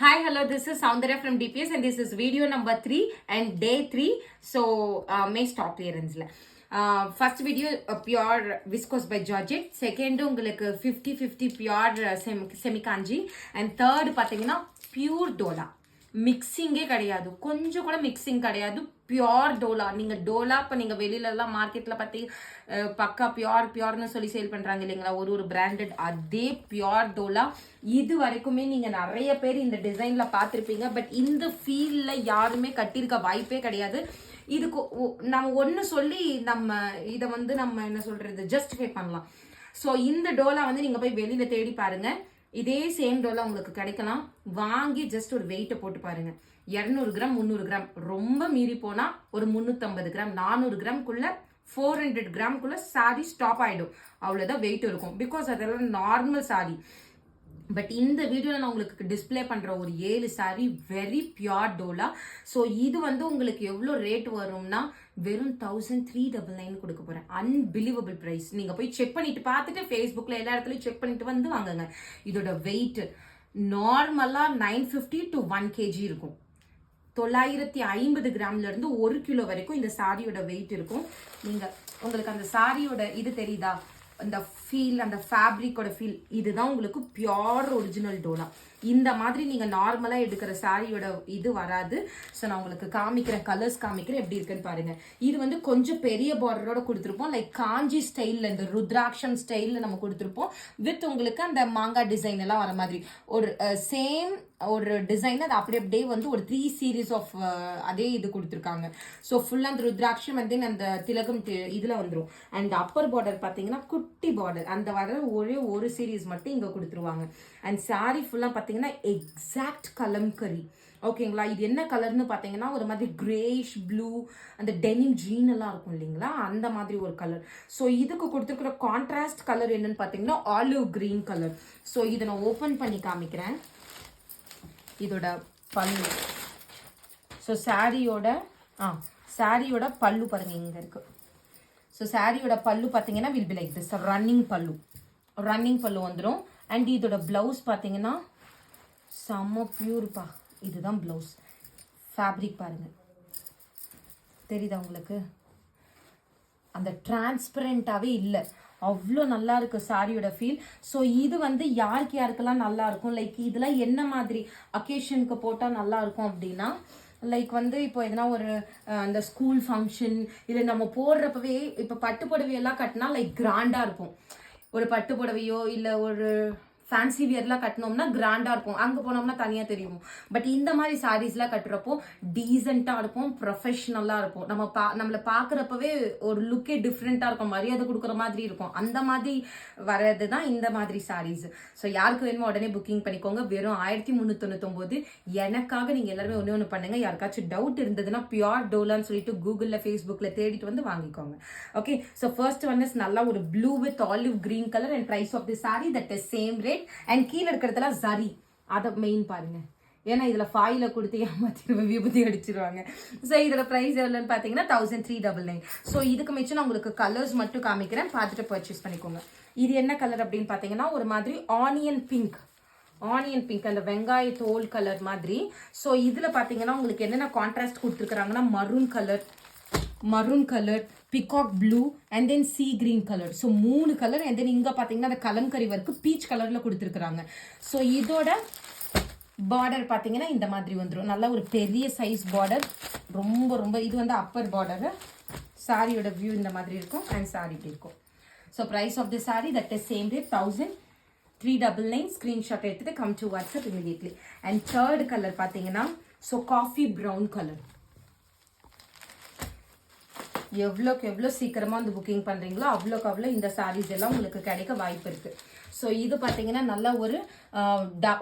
Hi, hello, this is Soundarya from DPS and this is video number 3 and day 3. So, uh, may stop clearance. Uh, first video uh, pure viscose by Georgette. Second உங்களுக்கு 50-50 pure uh, sem- semikanji. And third பார்த்தீங்கன்னா pure dola. மிக்சிங்கே கிடையாது. கொஞ்சம் கூட mixing கிடையாது. Pure Dola நீங்கள் டோலா இப்போ நீங்கள் வெளியிலலாம் மார்க்கெட்டில் மார்க்கெட்ல பக்கா பியோர் பியோர்னு சொல்லி சேல் பண்ணுறாங்க இல்லைங்களா? ஒரு ஒரு பிராண்டட் அதே பியோர் டோலா இது வரைக்குமே நீங்கள் நிறைய பேர் இந்த டிசைனில் பார்த்துருப்பீங்க. பட் இந்த ஃபீல்டில் யாருமே கட்டியிருக்க வாய்ப்பே கிடையாது. இதுக்கு ஒ- நம்ம ஒன்று சொல்லி நம்ம இதை வந்து நம்ம என்ன சொல்கிறது ஜஸ்டிஃபை பண்ணலாம். ஸோ இந்த டோலா வந்து நீங்கள் போய் வெளியில் தேடி பாருங்கள் இதே சேம் டோலா உங்களுக்கு கிடைக்கலாம். வாங்கி ஜஸ்ட் ஒரு வெயிட்டை போட்டு பாருங்க. இரநூறு கிராம் முந்நூறு கிராம். ரொம்ப மீறி போனா ஒரு முந்நூற்றம்பது கிராம் நானூறு கிராம்குள்ள ஃபோர் ஹண்ட்ரட் கிராம்குள்ள சாரி ஸ்டாப் ஆயிடும். அவ்வளோதான் வெயிட் இருக்கும். பிகாஸ் அதெல்லாம் நார்மல் சாரி பட் இந்த வீடியோவில் நான் உங்களுக்கு டிஸ்ப்ளே பண்ணுற ஒரு ஏழு சாரி வெரி பியூர் டோலா ஸோ இது வந்து உங்களுக்கு எவ்வளோ ரேட் வரும்னா வெறும் தௌசண்ட் த்ரீ டபுள் நைன் கொடுக்க போகிறேன் அன்பிலீவபிள் ப்ரைஸ் நீங்கள் போய் செக் பண்ணிட்டு பார்த்துட்டு ஃபேஸ்புக்கில் எல்லா இடத்துலையும் செக் பண்ணிட்டு வந்து வாங்குங்க. இதோட வெயிட் நார்மலாக nine fifty to one KG இருக்கும். தொள்ளாயிரத்தி ஐம்பது கிராம்ல இருந்து ஒரு கிலோ வரைக்கும் இந்த சாரியோட வெயிட் இருக்கும். நீங்க உங்களுக்கு அந்த சாரியோட இது தெரியுதா? அந்த ஃபீல் அந்த ஃபேப்ரிக்கோட ஃபீல் இதுதான் உங்களுக்கு பியோர் ஒரிஜினல் டோலா. இந்த மாதிரி நீங்கள் நார்மலாக எடுக்கிற சாரியோட இது வராது. ஸோ நான் உங்களுக்கு காமிக்கிறேன் கலர்ஸ் காமிக்கிறேன் எப்படி இருக்குன்னு பாருங்கள் இது வந்து கொஞ்சம் பெரிய பார்டரோட கொடுத்துருப்போம். லைக் காஞ்சி ஸ்டைலில் இந்த ருத்ராட்சம் ஸ்டைலில் நம்ம கொடுத்துருப்போம். வித் உங்களுக்கு அந்த மாங்காய் டிசைன் எல்லாம் வர மாதிரி. ஒரு சேம் ஒரு டிசைன் அது அப்படி அப்படியே வந்து ஒரு த்ரீ சீரீஸ் ஆஃப் அதே இது கொடுத்துருக்காங்க. ஸோ ஃபுல்லாக அந்த ருத்ராட்சம் வந்து அந்த திலகம் தி- வந்துடும் வந்துரும். அண்ட் அப்பர் பார்டர் பார்த்தீங்கன்னா குட்டி பார்டர் அந்த வர ஒரே ஒரு சீரீஸ் மட்டும் இங்கே கொடுத்துருவாங்க. அண்ட் saree ஃபுல்லாக பார்த்தீங்கன்னா எக்ஸாக்ட் கலம்கரி ஓகேங்களா இது என்ன கலர்னு பார்த்தீங்கன்னா ஒரு மாதிரி கிரேஷ் ப்ளூ அந்த டெனிம் ஜீன் எல்லாம் இருக்கும் இல்லைங்களா? அந்த மாதிரி ஒரு கலர் ஸோ இதுக்கு கொடுத்துருக்குற கான்ட்ராஸ்ட் கலர் என்னன்னு பார்த்தீங்கன்னா ஆலிவ் க்ரீன் கலர் ஸோ இதை நான் ஓப்பன் பண்ணி காமிக்கிறேன். இதோட பல்லு. ஸோ சாரியோட ஆ சாரியோட பல்லு பாருங்க இங்கே இருக்குது ஸோ சாரியோட பல்லு பார்த்தீங்கன்னா will be like this running பல்லு. ரன்னிங் பல்லு வந்துடும் அண்ட் இதோட ப்ளவுஸ் பார்த்தீங்கன்னா செம்ம பியூர்ப்பா இதுதான் ப்ளவுஸ் ஃபேப்ரிக் பாருங்கள் தெரியுதா உங்களுக்கு? அந்த டிரான்ஸ்பரண்ட்டாகவே இல்லை. அவ்வளோ நல்லா இருக்கு சாரியோட ஃபீல் ஸோ இது வந்து யாருக்கு யாருக்கெல்லாம் நல்லா இருக்கும்? லைக் இதெல்லாம் என்ன மாதிரி அக்கேஷனுக்கு போட்டால் நல்லா இருக்கும் அப்படின்னா லைக் வந்து இப்போ எதனா ஒரு அந்த ஸ்கூல் ஃபங்க்ஷன் இல்லை நம்ம போடுறப்பவே இப்போ பட்டு புடவையெல்லாம் கட்டினா லைக் கிராண்டாக இருக்கும். ஒரு பட்டு புடவையோ இல்லை ஒரு ஃபேன்சி வியர்லாம் கட்டினோம்னா கிராண்டாக இருக்கும். அங்கே போனோம்னா தனியாக தெரியும். பட் இந்த மாதிரி சாரீஸ்லாம் கட்டுறப்போ டீசெண்டாக இருக்கும் ப்ரொஃபஷ்னலாக இருக்கும். நம்ம பா நம்மளை பார்க்குறப்பவே ஒரு லுக்கே டிஃப்ரெண்ட்டாக இருக்கும். மரியாதை கொடுக்குற மாதிரி இருக்கும். அந்த மாதிரி வர்றது தான் இந்த மாதிரி சாரீஸ் ஸோ யாருக்கு வேணுமோ உடனே புக்கிங் பண்ணிக்கோங்க. வெறும் ஆயிரத்தி முந்நூற்றொண்ணூத்தொம்போது எனக்காக நீங்கள் எல்லாருமே ஒன்று ஒன்று பண்ணுங்கள் யாருக்காச்சும் டவுட் இருந்ததுன்னா பியோர் டோலான்னு சொல்லிட்டு கூகுளில் ஃபேஸ்புக்கில் தேடிட்டு வந்து வாங்கிக்கோங்க. Okay so first one is நல்லா ஒரு blue with olive green colour and price of the sari that is same rate and கீழே இருக்கிறதுல சரி. அதை மெயின் பாருங்கள் ஏன்னா இதில் ஃபாயில் கொடுத்து ஏமாத்திடுவேன் விபூதி அடிச்சிருவாங்க. ஸோ இதில் ப்ரைஸ் எவ்வளோன்னு பார்த்தீங்கன்னா thousand three double nine so இதுக்கு மிச்சம் நான் உங்களுக்கு கலர்ஸ் மட்டும் காமிக்கிறேன். பார்த்துட்டு பர்ச்சேஸ் பண்ணிக்கோங்க. இது என்ன கலர் அப்படின்னு பார்த்தீங்கன்னா ஒரு மாதிரி ஆனியன் பிங்க் ஆனியன் பிங்க் அந்த வெங்காய தோல் கலர் மாதிரி. ஸோ இதில் பார்த்தீங்கன்னா உங்களுக்கு என்னென்ன contrast கொடுத்துருக்குறாங்கன்னா maroon colour maroon colour peacock blue and then sea green colour so மூணு கலர் அண்ட் தென் இங்கே பார்த்தீங்கன்னா அந்த கலம்கரி ஒர்க்கு பீச் கலரில் கொடுத்துருக்குறாங்க. ஸோ இதோட பார்டர் பார்த்தீங்கன்னா இந்த மாதிரி வந்துடும் நல்ல ஒரு பெரிய சைஸ் பார்டர் ரொம்ப ரொம்ப இது வந்து அப்பர் பார்டரு சாரியோட வியூ இந்த மாதிரி இருக்கும் அண்ட் சாரி இப்படி இருக்கும். So price of the sari that is same rate thousand three double nine screenshot எடுத்துட்டு come to WhatsApp immediately and third colour பார்த்தீங்கன்னா ஸோ காஃபி ப்ரௌன் கலர் எவ்வளோக்கு எவ்வளோ சீக்கிரமாக வந்து புக்கிங் பண்ணுறீங்களோ அவ்வளோக்கு அவ்வளோ இந்த சாரீஸ் எல்லாம் உங்களுக்கு கிடைக்க வாய்ப்பு இருக்குது ஸோ இது பார்த்தீங்கன்னா நல்ல ஒரு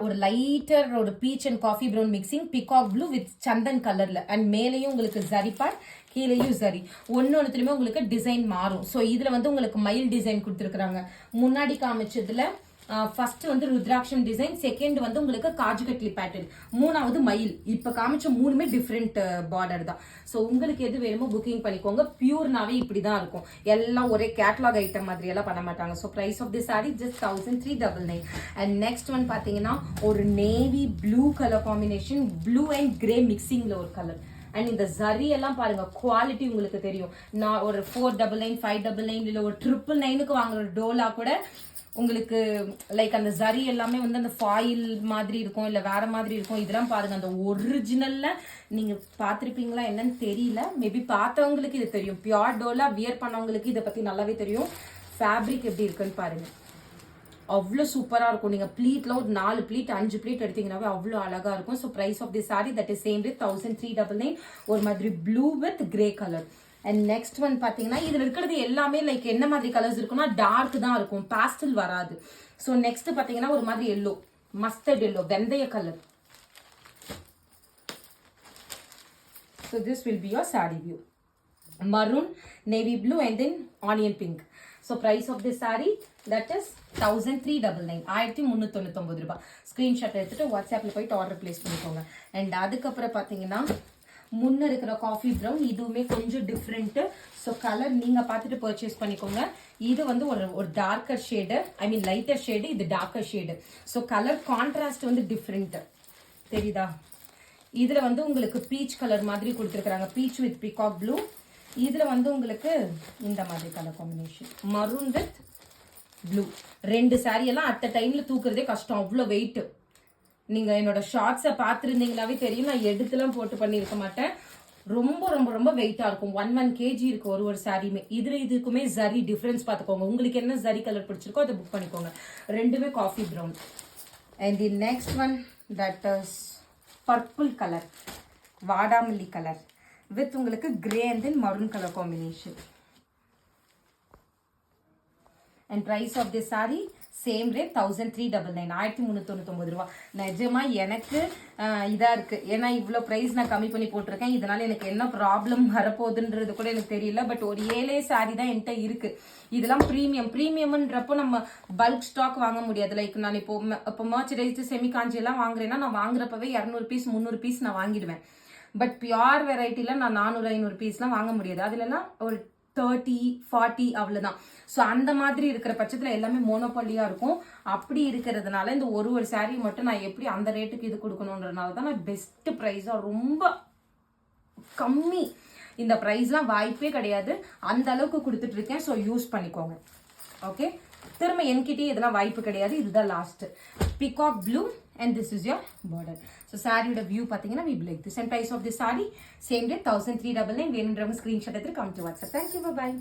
ஒரு லைட்டர் ஒரு peach and coffee brown mixing peacock blue with சந்தன் கலரில் அண்ட் மேலேயும் உங்களுக்கு ஜரிபாட் கீழேயும் சரி ஒன்று ஒன்றுத்துலையுமே உங்களுக்கு டிசைன் மாறும். ஸோ இதில் வந்து உங்களுக்கு மயில் டிசைன் கொடுத்துருக்குறாங்க. முன்னாடி காமிச்சதுல ஃபர்ஸ்ட் வந்து ருத்ராட்சம் டிசைன் செகண்ட் வந்து உங்களுக்கு காஜு கட்லி பேட்டர்ன் மூணாவது மயில். இப்போ காமிச்ச மூணுமே டிஃப்ரெண்ட் பார்டர் தான். ஸோ உங்களுக்கு எது வேணுமோ புக்கிங் பண்ணிக்கோங்க. பியூர்னாவே இப்படி தான் இருக்கும். எல்லாம் ஒரே கேட்லாக் ஐட்டம் மாதிரி எல்லாம் பண்ண மாட்டாங்க. So price of the sari just thousand three double nine and next one பார்த்தீங்கன்னா ஒரு navy blue colour combination blue and grey மிக்சிங்ல ஒரு கலர் அண்ட் இந்த ஜரி எல்லாம் பாருங்க குவாலிட்டி உங்களுக்கு தெரியும். நான் ஒரு four double nine five double nine இல்லை ஒரு ட்ரிபிள் நைனுக்கு வாங்குற டோலா கூட உங்களுக்கு லைக் அந்த ஜரி எல்லாமே வந்து அந்த ஃபாயில் மாதிரி இருக்கும் இல்லை வேற மாதிரி இருக்கும். இதெல்லாம் பாருங்க அந்த ஒரிஜினல்ல நீங்க பார்த்துருப்பீங்களா என்னன்னு தெரியல. மேபி பார்த்தவங்களுக்கு இது தெரியும். பியோர் டோலா வியர் பண்ணவங்களுக்கு இதை பத்தி நல்லாவே தெரியும். ஃபேப்ரிக் எப்படி இருக்குன்னு பாருங்க. அவ்வளோ சூப்பராக இருக்கும். நீங்கள் ப்ளீட்டில் ஒரு நாலு ப்ளீட் அஞ்சு ப்ளீட் எடுத்தீங்கன்னாவே அவ்வளோ அழகாக இருக்கும். So price of the sari that is same with thousand three double nine ஒரு மாதிரி blue with grey colour and next one பார்த்தீங்கன்னா இதில் இருக்கிறது எல்லாமே லைக் என்ன மாதிரி கலர்ஸ் இருக்குன்னா டார்க் தான் இருக்கும். பாஸ்டல் வராது. ஸோ நெக்ஸ்ட் பார்த்தீங்கன்னா ஒரு மாதிரி எல்லோ மஸ்டர்ட் எல்லோ வெந்தய colour so this will be your sari view maroon, navy blue, and then onion pink. So price of the sari that is thousand three double nine ஆயிரத்தி முந்நூற்றொண்ணூத்தொம்பது ரூபாய். Screenshot எடுத்துட்டு வாட்ஸ்அப்பில் போயிட்டு ஆர்டர் ப்ளேஸ் பண்ணிக்கோங்க. And அதுக்கப்புறம் பார்த்தீங்கன்னா முன்ன இருக்கிற காஃபி ப்ரௌன் இதுவுமே கொஞ்சம் டிஃப்ரெண்ட்டு ஸோ கலர் நீங்கள் பார்த்துட்டு பர்ச்சேஸ் பண்ணிக்கோங்க. இது வந்து ஒரு ஒரு darker shade I mean lighter shade இது darker shade so colour contrast வந்து டிஃப்ரெண்ட்டு தெரியுதா? இதுல வந்து உங்களுக்கு பீச் கலர் மாதிரி கொடுத்துருக்காங்க பீச் வித் பிகாக் ப்ளூ இதுல வந்து உங்களுக்கு இந்த மாதிரி colour combination maroon with blue ரெண்டு saree எல்லாம் அட் டைம்ல தூக்குறதே கஷ்டம். அவ்வளோ வெயிட்டு நீங்க என்னோட ஷார்ட்ஸை பார்த்துருந்தீங்கனாவே தெரியும். நான் எடுத்துலாம் போட்டு பண்ணியிருக்க மாட்டேன். ரொம்ப ரொம்ப ரொம்ப வெயிட்டா இருக்கும். ஒன் ஒன் கேஜி இருக்கு ஒரு ஒரு சாரியுமே இதுல இதுக்குமே ஜரி டிஃபரன்ஸ் பார்த்துக்கோங்க. உங்களுக்கு என்ன ஜரி கலர் பிடிச்சிருக்கோ அதை புக் பண்ணிக்கோங்க. ரெண்டுமே coffee brown and the next one that is purple colour வாடாமல்லி கலர் வித் உங்களுக்கு grey and then maroon colour combination and price of the sari same rate thousand three double nine ஆயிரத்தி முந்நூற்றொண்ணூத்தொம்பது ரூபா. நிஜமாக எனக்கு இதாக இருக்குது ஏன்னா இவ்வளோ ப்ரைஸ் நான் கம்மி பண்ணி போட்டிருக்கேன். இதனால் எனக்கு என்ன ப்ராப்ளம் வரப்போகுதுன்றது கூட எனக்கு தெரியல. பட் ஒரு ஏழே சாரி தான் என்கிட்ட இருக்குது இதெல்லாம் ப்ரீமியம் ப்ரீமியம்ன்றப்போ நம்ம பல்க் ஸ்டாக் வாங்க முடியாது. லைக் நான் இப்போ ம- இப்போ மர்ச்சரைஸ்டு செமி காஞ்சி எல்லாம் வாங்குறேன்னா நான் வாங்குறப்பவே இரநூறு பீஸ் முந்நூறு பீஸ் நான் வாங்கிடுவேன். பட் பியோர் வெரைட்டியில் நான் நானூறு ஐநூறு பீஸ்லாம் வாங்க முடியாது. அதுலலாம் ஒரு தேர்ட்டி ஃபார்ட்டி அவ்வளோதான் ஸோ அந்த மாதிரி இருக்கிற பட்சத்தில் எல்லாமே மோனோபாலியாக இருக்கும். அப்படி இருக்கிறதுனால இந்த ஒரு ஒரு சாரீ மட்டும் நான் எப்படி அந்த ரேட்டுக்கு இது கொடுக்கணுன்றனால தான் நான் பெஸ்ட் ப்ரைஸாக ரொம்ப கம்மி இந்த ப்ரைஸ்லாம் வாய்ப்பே கிடையாது. அந்த அளவுக்கு கொடுத்துட்டு இருக்கேன். ஸோ யூஸ் பண்ணிக்கோங்க. ஓகே திரும்ப என்கிட்டயே இதெல்லாம் வாய்ப்பு கிடையாது. இதுதான் last peacock blue and this is your border so சாரியோட வியூ பார்த்தீங்கன்னா be like this and price of the sari same day thousand three double nine வேணுன்றவங்க ஸ்க்ரீன்ஷாட் எடுத்து come to WhatsApp thank you bye